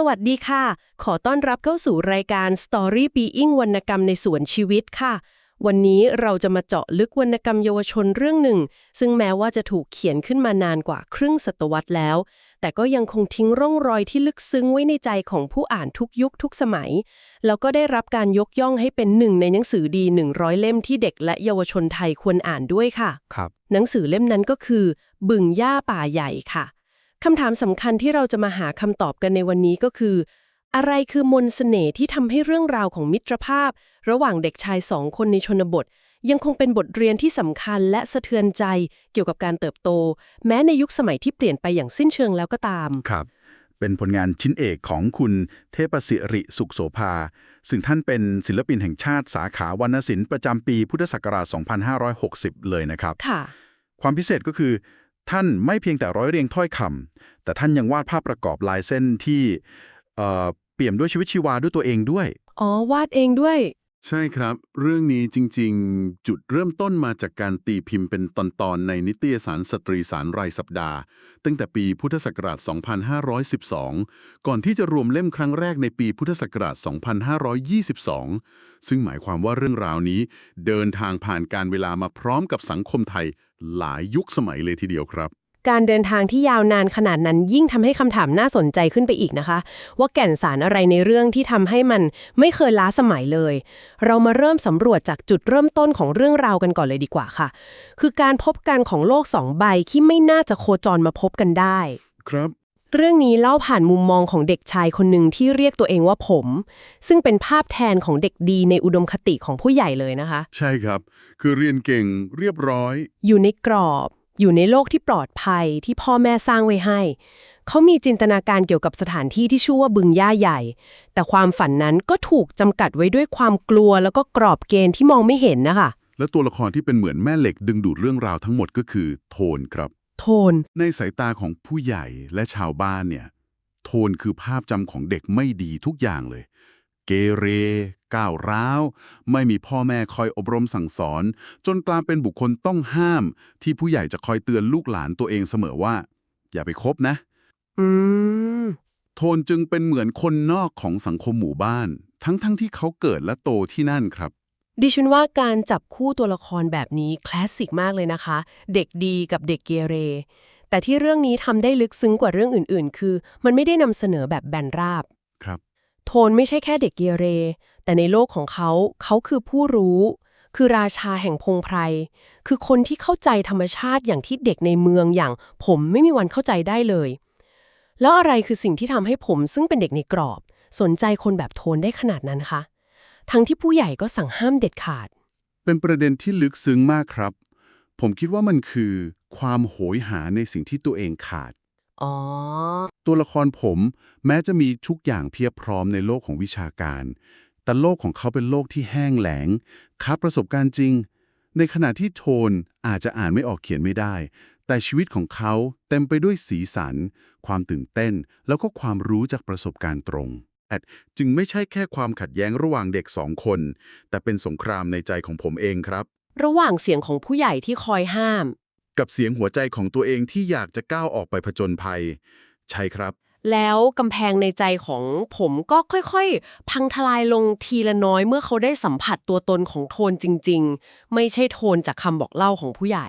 สวัสดีค่ะ ขอต้อนรับเข้าสู่รายการ Story Being วรรณกรรมในสวนชีวิตค่ะ วันนี้เราจะมาเจาะลึกวรรณกรรมเยาวชนเรื่องหนึ่ง ซึ่งแม้ว่าจะถูกเขียนขึ้นมานานกว่าครึ่งศตวรรษแล้ว แต่ก็ยังคงทิ้งร่องรอยที่ลึกซึ้งไว้ในใจของผู้อ่านทุกยุคทุกสมัย แล้วก็ได้รับการยกย่องให้เป็นหนึ่งในหนังสือดี 100 เล่มที่เด็กและเยาวชนไทยควรอ่านด้วยค่ะ ครับ หนังสือเล่มนั้นก็คือ บึงหญ้าป่าใหญ่ค่ะ คำถามสำคัญที่เราจะมาหาคำตอบกันในวันนี้ก็คือ อะไรคือมนต์เสน่ห์ที่ทำให้เรื่องราวของมิตรภาพ ระหว่างเด็กชายสองคนในชนบท ยังคงเป็นบทเรียนที่สำคัญและสะเทือนใจเกี่ยวกับการเติบโต แม้ในยุคสมัยที่เปลี่ยนไปอย่างสิ้นเชิงแล้วก็ตาม ครับ เป็นผลงานชิ้นเอกของคุณเทพศิริสุขโสภา ซึ่งท่านเป็นศิลปินแห่งชาติสาขาวรรณศิลป์ประจำปีพุทธศักราช 2560 เลยนะครับ ค่ะ ความพิเศษก็คือ ท่านไม่เพียงแต่ร้อยเรียงถ้อยคำแต่ท่านยังวาดภาพประกอบลายเส้นที่เอ่อเปี่ยมด้วยชีวิตชีวาด้วยตัวเองด้วย อ๋อ วาดเองด้วย ใช่ครับ เรื่องนี้จริง ๆ จุดเริ่มต้นมาจากการตีพิมพ์เป็นตอนๆในนิตยสารสตรีสารรายสัปดาห์ ตั้งแต่ปีพุทธศักราช 2512 ก่อนที่จะรวมเล่มครั้งแรกในปีพุทธศักราช 2522 ซึ่งหมายความว่าเรื่องราวนี้ เดินทางผ่านการเวลามาพร้อมกับสังคมไทยหลายยุคสมัยเลยทีเดียวครับ การเดินทางที่ยาวนานขนาดนั้นยิ่งทำให้คำถามน่าสนใจขึ้นไปอีกนะคะ ว่าแก่นสารอะไรในเรื่องที่ทำให้มันไม่เคยล้าสมัยเลย เรามาเริ่มสำรวจจากจุดเริ่มต้นของเรื่องราวกันก่อนเลยดีกว่าค่ะ คือการพบกันของโลกสองใบที่ไม่น่าจะโคจรมาพบกันได้ ครับเรื่องนี้เล่าผ่านมุมมองของเด็กชายคนหนึ่งที่เรียกตัวเองว่าผม ซึ่งเป็นภาพแทนของเด็กดีในอุดมคติของผู้ใหญ่เลยนะคะ ใช่ครับ คือเรียนเก่งเรียบร้อย อยู่ในกรอบ อยู่ในโลกที่ปลอดภัยที่พ่อแม่สร้างไว้ให้ เขามีจินตนาการเกี่ยวกับสถานที่ที่ชื่อว่าบึงหญ้าใหญ่ แต่ความฝันนั้นก็ถูกจำกัดไว้ด้วยความกลัวแล้วก็กรอบเกณฑ์ที่มองไม่เห็นนะคะ และตัวละครที่เป็นเหมือนแม่เหล็กดึงดูดเรื่องราวทั้งหมดก็คือโทนครับ โทน ในสายตาของผู้ใหญ่และชาวบ้านเนี่ย โทนคือภาพจำของเด็กไม่ดีทุกอย่างเลย เกเร ก้าวร้าว ไม่มีพ่อแม่คอยอบรมสั่งสอน จนกลายเป็นบุคคลต้องห้าม ที่ผู้ใหญ่จะคอยเตือนลูกหลานตัวเองเสมอว่า อย่าไปคบนะ อืม โทนจึงเป็นเหมือนคนนอกของสังคมหมู่บ้าน ทั้งๆทที่เขาเกิดและโตที่นั่นครับ ดิฉันว่าการจับคู่ตัวละครแบบนี้คลาสสิกมากเลยนะคะ เด็กดีกับเด็กเกเร แต่ที่เรื่องนี้ทำได้ลึกซึ้งกว่าเรื่องอื่น ๆ คือ มันไม่ได้นำเสนอแบบแบนราบครับ โทนไม่ใช่แค่เด็กเกเร แต่ในโลกของเขา เขาคือผู้รู้ คือราชาแห่งพงไพร คือคนที่เข้าใจธรรมชาติอย่างที่เด็กในเมืองอย่าง ผมไม่มีวันเข้าใจได้เลย แล้วอะไรคือสิ่งที่ทำให้ผมซึ่งเป็นเด็กในกรอบ สนใจคนแบบโทนได้ขนาดนั้นคะ ทั้งที่ผู้ใหญ่ก็สั่งห้ามเด็ดขาด เป็นประเด็นที่ลึกซึ้งมากครับ ผมคิดว่ามันคือ ความโหยหาในสิ่งที่ตัวเองขาด อ๋อ ตัวละครผมแม้จะมีทุกอย่างเพียบพร้อมในโลกของวิชาการ แต่โลกของเขาเป็นโลกที่แห้งแล้งขาดประสบการณ์จริง ในขณะที่โทนอาจจะอ่านไม่ออกเขียนไม่ได้ แต่ชีวิตของเขาเต็มไปด้วยสีสัน ความตื่นเต้น แล้วก็ความรู้จากประสบการณ์ตรงแอดจึงไม่ใช่แค่ความขัดแย้งระหว่างเด็กสองคน แต่เป็นสงครามในใจของผมเองครับ ระหว่างเสียงของผู้ใหญ่ที่คอยห้าม กับเสียงหัวใจของตัวเองที่อยากจะก้าวออกไปผจญภัย ใช่ครับ แล้วกำแพงในใจของผมก็ค่อยๆ พังทลายลงทีละน้อยเมื่อเขาได้สัมผัสตัวตนของโทนจริง ๆ ไม่ใช่โทนจากคำบอกเล่าของผู้ใหญ่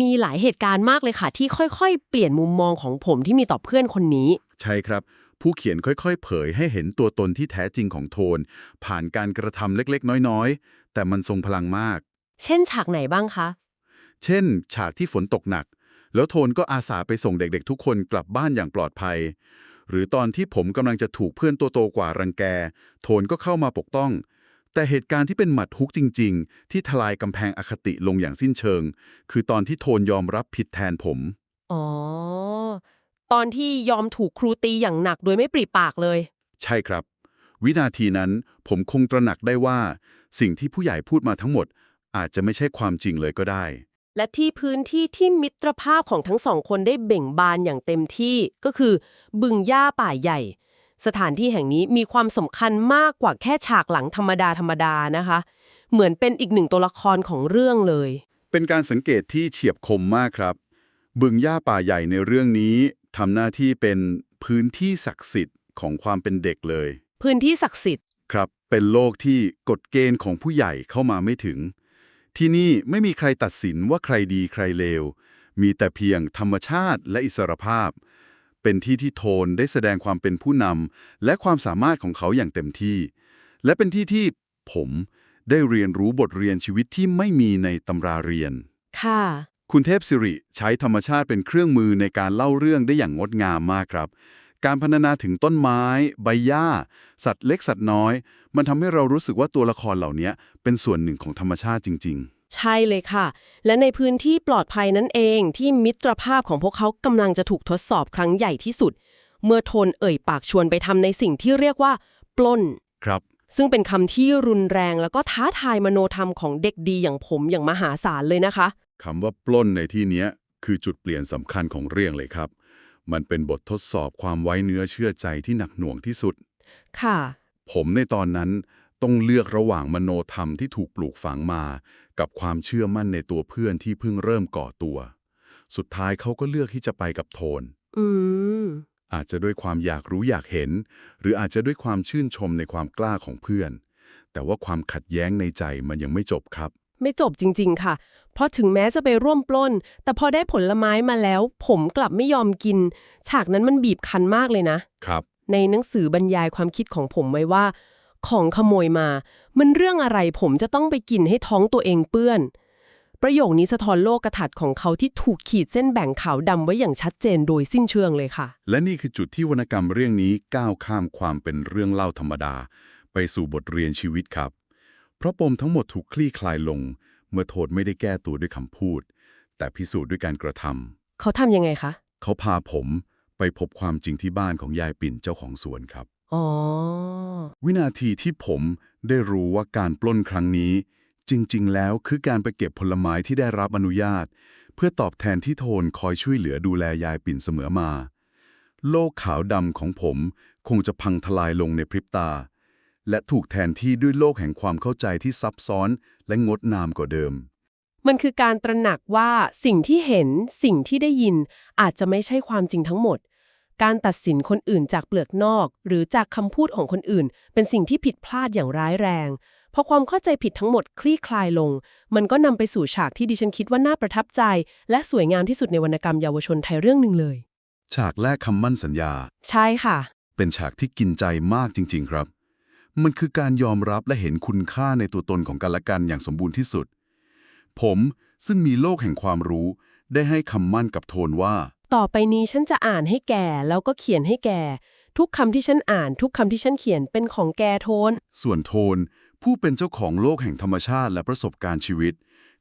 มีหลายเหตุการณ์มากเลยค่ะ ที่ค่อยๆ เปลี่ยนมุมมองของผมที่มีต่อเพื่อนคนนี้ ใช่ครับ ผู้เขียนค่อยๆ เผยให้เห็นตัวตนที่แท้จริงของโทน ผ่านการกระทำเล็กๆ น้อยๆ แต่มันทรงพลังมาก เช่นฉากไหนบ้างคะ เช่น ฉากที่ฝนตกหนัก แล้วโทนก็อาสาไปส่งเด็กๆ ทุกคนกลับบ้านอย่างปลอดภัย หรือตอนที่ผมกำลังจะถูกเพื่อนตัวโตกว่ารังแก โทนก็เข้ามาปกป้อง แต่เหตุการณ์ที่เป็นหมัดฮุกจริง ๆ ที่ทลายกำแพงอคติลงอย่างสิ้นเชิง คือตอนที่โทนยอมรับผิดแทนผม อ๋อ ตอนที่ยอมถูกครูตีอย่างหนักโดยไม่ปริปากเลย ใช่ครับ วินาทีนั้นผมคงตระหนักได้ว่า สิ่งที่ผู้ใหญ่พูดมาทั้งหมดอาจจะไม่ใช่ความจริงเลยก็ได้ และที่พื้นที่ที่มิตรภาพของทั้งสองคนได้เบ่งบานอย่างเต็มที่ก็คือ บึงหญ้าป่าใหญ่ สถานที่แห่งนี้มีความสำคัญมากกว่าแค่ฉากหลังธรรมดาธรรมดานะคะ เหมือนเป็นอีกหนึ่งตัวละครของเรื่องเลย เป็นการสังเกตที่เฉียบคมมากครับ บึงหญ้าป่าใหญ่ในเรื่องนี้ทำหน้าที่เป็นพื้นที่ศักดิ์สิทธิ์ของความเป็นเด็กเลย พื้นที่ศักดิ์สิทธิ์ครับ เป็นโลกที่กฎเกณฑ์ของผู้ใหญ่เข้ามาไม่ถึง ที่นี่ไม่มีใครตัดสินว่าใครดีใครเลว มีแต่เพียงธรรมชาติและอิสรภาพ เป็นที่ที่โทนได้แสดงความเป็นผู้นำและความสามารถของเขาอย่างเต็มที่ และเป็นที่ที่ผมได้เรียนรู้บทเรียนชีวิตที่ไม่มีในตำราเรียน ค่ะ คุณเทพสิริใช้ธรรมชาติเป็นเครื่องมือในการเล่าเรื่องได้อย่างงดงามมากครับ การพรรณนาถึงต้นไม้ ใบหญ้า สัตว์เล็กสัตว์น้อย มันทำให้เรารู้สึกว่าตัวละครเหล่านี้เป็นส่วนหนึ่งของธรรมชาติจริงใช่เลยค่ะ และในพื้นที่ปลอดภัยนั่นเองที่มิตรภาพของพวกเขากำลังจะถูกทดสอบครั้งใหญ่ที่สุด เมื่อโทนเอ่ยปากชวนไปทำในสิ่งที่เรียกว่า ปล้นๆครับ ซึ่งเป็นคำที่รุนแรงแล้วก็ท้าทายมโนธรรมของเด็กดีอย่างผมอย่างมหาศาลเลยนะคะคำว่าปล้นในที่เนี้ยคือจุดเปลี่ยนสำคัญของเรื่องเลยครับ มันเป็นบททดสอบความไว้เนื้อเชื่อใจที่หนักหน่วงที่สุด ค่ะ ผมในตอนนั้นต้องเลือกระหว่างมโนธรรมที่ถูกปลูกฝังมา กับความเชื่อมั่นในตัวเพื่อนที่เพิ่งเริ่มก่อตัว สุดท้ายเขาก็เลือกที่จะไปกับโทน อืม อาจจะด้วยความอยากรู้อยากเห็น หรืออาจจะด้วยความชื่นชมในความกล้าของเพื่อน แต่ว่าความขัดแย้งในใจมันยังไม่จบครับ ไม่จบจริง ๆ ค่ะ เพราะถึงแม้จะไปร่วมปล้น แต่พอได้ผลไม้มาแล้ว ผมกลับไม่ยอมกิน ฉากนั้นมันบีบคั้นมากเลยนะ ครับ ในหนังสือบรรยายความคิดของผมไว้ว่า ของขโมยมา มันเรื่องอะไรผมจะต้องไปกินให้ท้องตัวเองเปื้อน ประโยคนี้สะท้อนโลกกระถัดของเขาที่ถูกขีดเส้นแบ่งขาวดำไว้อย่างชัดเจนโดยสิ้นเชิงเลยค่ะ และนี่คือจุดที่วรรณกรรมเรื่องนี้ก้าวข้ามความเป็นเรื่องเล่าธรรมดา ไปสู่บทเรียนชีวิตครับ เพราะปมทั้งหมดถูกคลี่คลายลง เมื่อโทษไม่ได้แก้ตัวด้วยคำพูด แต่พิสูจน์ด้วยการกระทำเขาทำยังไงคะ เขาพาผมไปพบความจริงที่บ้านของยายปิ่นเจ้าของสวนครับ อ๋อ วินาทีที่ผมได้รู้ว่าการปล้นครั้งนี้ จริง ๆ แล้วคือการไปเก็บผลไม้ที่ได้รับอนุญาต เพื่อตอบแทนที่โทนคอยช่วยเหลือดูแลยายปิ่นเสมอมา โลกขาวดำของผมคงจะพังทลายลงในพริบตา และถูกแทนที่ด้วยโลกแห่งความเข้าใจที่ซับซ้อนและงดงามกว่าเดิม มันคือการตระหนักว่าสิ่งที่เห็นสิ่งที่ได้ยินอาจจะไม่ใช่ความจริงทั้งหมด การตัดสินคนอื่นจากเปลือกนอก หรือจากคำพูดของคนอื่น เป็นสิ่งที่ผิดพลาดอย่างร้ายแรงพอความเข้าใจผิดทั้งหมดคลี่คลายลง มันก็นำไปสู่ฉากที่ดิฉันคิดว่าน่าประทับใจ และสวยงามที่สุดในวรรณกรรมเยาวชนไทยเรื่องหนึ่งเลย ฉากแรกคำมั่นสัญญา ใช่ค่ะ เป็นฉากที่กินใจมากจริง ๆ ครับ มันคือการยอมรับและเห็นคุณค่าในตัวตนของกันและกันอย่างสมบูรณ์ที่สุด ผมซึ่งมีโลกแห่งความรู้ ได้ให้คำมั่นกับโทนว่า ต่อไปนี้ฉันจะอ่านให้แกแล้วก็เขียนให้แกทุกคำที่ฉันอ่าน ทุกคำที่ฉันเขียนเป็นของแกโทน ส่วนโทน ผู้เป็นเจ้าของโลกแห่งธรรมชาติและประสบการณ์ชีวิต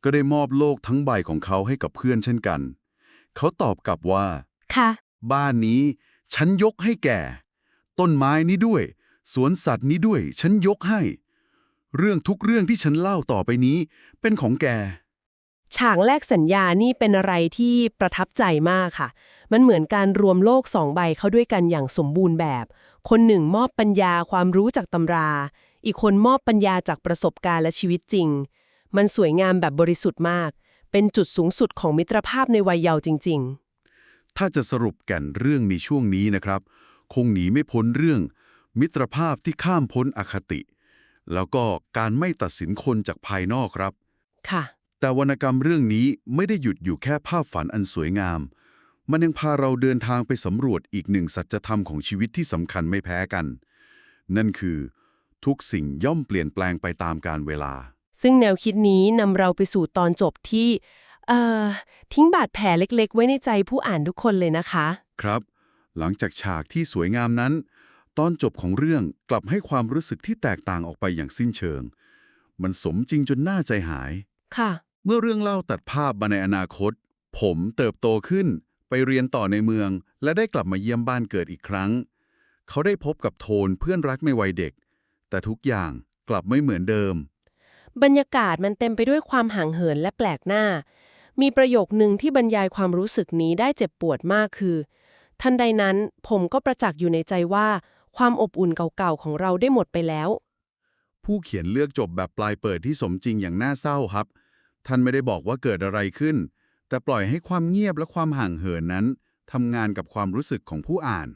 ก็ได้มอบโลกทั้งใบของเขาให้กับเพื่อนเช่นกัน เขาตอบกลับว่า ค่ะ บ้านนี้ ฉันยกให้แกต้นไม้นี้ด้วย สวนสัตว์นี้ด้วย ฉันยกให้ เรื่องทุกเรื่องที่ฉันเล่าต่อไปนี้ เป็นของแก ฉากแรกสัญญานี่เป็นอะไรที่ประทับใจมากค่ะ มันเหมือนการรวมโลกสองใบเข้าด้วยกันอย่างสมบูรณ์แบบ คนหนึ่งมอบปัญญาความรู้จากตำรา อีกคนมอบปัญญาจากประสบการณ์และชีวิตจริง มันสวยงามแบบบริสุทธิ์มาก เป็นจุดสูงสุดของมิตรภาพในวัยเยาว์จริงถ้าจะสรุปแก่นเรื่องในช่วงนี้นะครับ คงหนีไม่พ้นเรื่อง มิตรภาพที่ข้ามพ้นอคติ แล้วก็การไม่ตัดสินคนจากภายนอกครับๆค่ะ แต่วรรณกรรมเรื่องนี้ไม่ได้หยุดอยู่แค่ภาพฝันอันสวยงาม มันยังพาเราเดินทางไปสำรวจอีกหนึ่งสัจธรรมของชีวิตที่สำคัญไม่แพ้กัน นั่นคือ ทุกสิ่งย่อมเปลี่ยนแปลงไปตามกาลเวลา ซึ่งแนวคิดนี้นำเราไปสู่ตอนจบที่ เอ่อ ทิ้งบาดแผลเล็กๆ ไว้ในใจผู้อ่านทุกคนเลยนะคะ ครับ หลังจากฉากที่สวยงามนั้น ตอนจบของเรื่องกลับให้ความรู้สึกที่แตกต่างออกไปอย่างสิ้นเชิง มันสมจริงจนน่าใจหาย ค่ะ เมื่อเรื่องเล่าตัดภาพมาในอนาคต ผมเติบโตขึ้น ไปเรียนต่อในเมือง และได้กลับมาเยี่ยมบ้านเกิดอีกครั้ง เขาได้พบกับโทนเพื่อนรักในวัยเด็ก แต่ทุกอย่างกลับไม่เหมือนเดิม บรรยากาศมันเต็มไปด้วยความห่างเหินและแปลกหน้า มีประโยคหนึ่งที่บรรยายความรู้สึกนี้ได้เจ็บปวดมากคือ ทันใดนั้นผมก็ประจักษ์อยู่ในใจว่า ความอบอุ่นเก่าๆของเราได้หมดไปแล้ว ผู้เขียนเลือกจบแบบปลายเปิดที่สมจริงอย่างน่าเศร้าครับ ท่านไม่ได้บอกว่าเกิดอะไรขึ้น แต่ปล่อยให้ความเงียบและความห่างเหินนั้นทำงานกับความรู้สึกของผู้อ่าน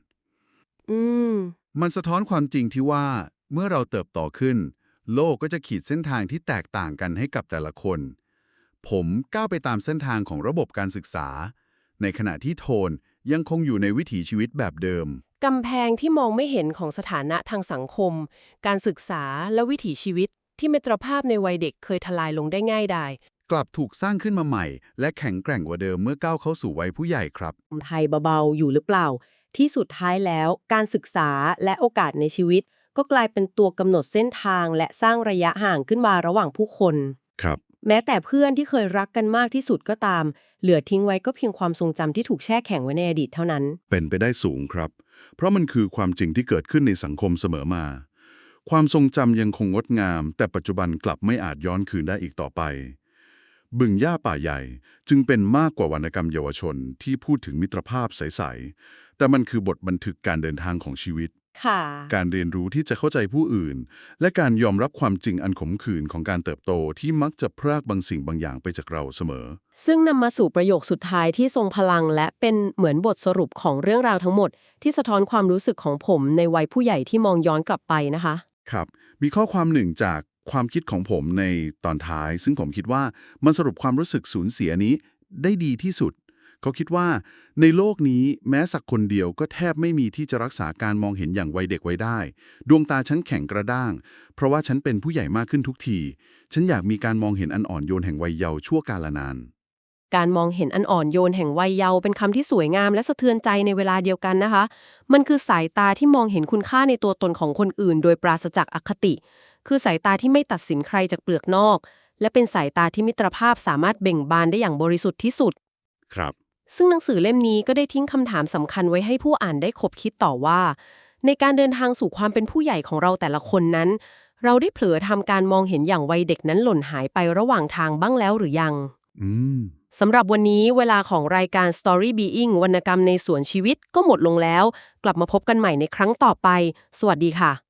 อืม มันสะท้อนความจริงที่ว่า เมื่อเราเติบโตขึ้น โลกก็จะขีดเส้นทางที่แตกต่างกันให้กับแต่ละคน ผมก้าวไปตามเส้นทางของระบบการศึกษา ในขณะที่โทนยังคงอยู่ในวิถีชีวิตแบบเดิม กำแพงที่มองไม่เห็นของสถานะทางสังคม การศึกษาและวิถีชีวิตที่มิตรภาพในวัยเด็กเคยทลายลงได้ง่ายดายกลับถูกสร้างขึ้นมาใหม่ และแข็งแกร่งกว่าเดิมเมื่อก้าวเข้าสู่วัยผู้ใหญ่ครับไทยเบาๆอยู่หรือเปล่า ที่สุดท้ายแล้วการศึกษาและโอกาสในชีวิต ก็กลายเป็นตัวกำหนดเส้นทางและสร้างระยะห่างขึ้นมาระหว่างผู้คน ครับ แม้แต่เพื่อนที่เคยรักกันมากที่สุดก็ตาม เหลือทิ้งไว้ก็เพียงความทรงจำที่ถูกแช่แข็งไว้ในอดีตเท่านั้น เป็นไปได้สูงครับ เพราะมันคือความจริงที่เกิดขึ้นในสังคมเสมอมา ความทรงจำยังคงงดงาม แต่ปัจจุบันกลับไม่อาจย้อนคืนได้อีกต่อไป บึงหญ้าป่าใหญ่จึงเป็นมากกว่าวรรณกรรมเยาวชนที่พูดถึงมิตรภาพใส ๆ แต่มันคือบทบันทึกการเดินทางของชีวิต ค่ะ การเรียนรู้ที่จะเข้าใจผู้อื่น และการยอมรับความจริงอันขมขื่นของการเติบโตที่มักจะพรากบางสิ่งบางอย่างไปจากเราเสมอ ซึ่งนำมาสู่ประโยคสุดท้ายที่ทรงพลัง และเป็นเหมือนบทสรุปของเรื่องราวทั้งหมด ที่สะท้อนความรู้สึกของผมในวัยผู้ใหญ่ที่มองย้อนกลับไปนะคะ ครับ มีข้อความหนึ่งจากความคิดของผมในตอนท้าย ซึ่งผมคิดว่ามันสรุปความรู้สึกสูญเสียนี้ได้ดีที่สุด เขาคิดว่าในโลกนี้แม้สักคนเดียวก็แทบไม่มีที่จะรักษาการมองเห็นอย่างวัยเด็กไว้ได้ ดวงตาฉันแข็งกระด้าง เพราะว่าฉันเป็นผู้ใหญ่มากขึ้นทุกที ฉันอยากมีการมองเห็นอันอ่อนโยนแห่งวัยเยาว์ชั่วกาลนาน การมองเห็นอันอ่อนโยนแห่งวัยเยาว์เป็นคำที่สวยงามและสะเทือนใจในเวลาเดียวกันนะคะ มันคือสายตาที่มองเห็นคุณค่าในตัวตนของคนอื่น โดยปราศจากอคติ คือสายตาที่ไม่ตัดสินใครจากเปลือกนอก และเป็นสายตาที่มิตรภาพสามารถเบ่งบานได้อย่างบริสุทธิ์ที่สุด ครับ ซึ่งหนังสือเล่มนี้ก็ได้ทิ้งคำถามสำคัญไว้ให้ผู้อ่านได้คบคิดต่อว่า ในการเดินทางสู่ความเป็นผู้ใหญ่ของเราแต่ละคนนั้น เราได้เผลอทำการมองเห็นอย่างวัยเด็กนั้นหล่นหายไประหว่างทางบ้างแล้วหรือยังอืมสำหรับวันนี้เวลาของรายการ Story Being วรรณกรรมในสวนชีวิตก็หมดลงแล้ว กลับมาพบกันใหม่ในครั้งต่อไป สวัสดีค่ะ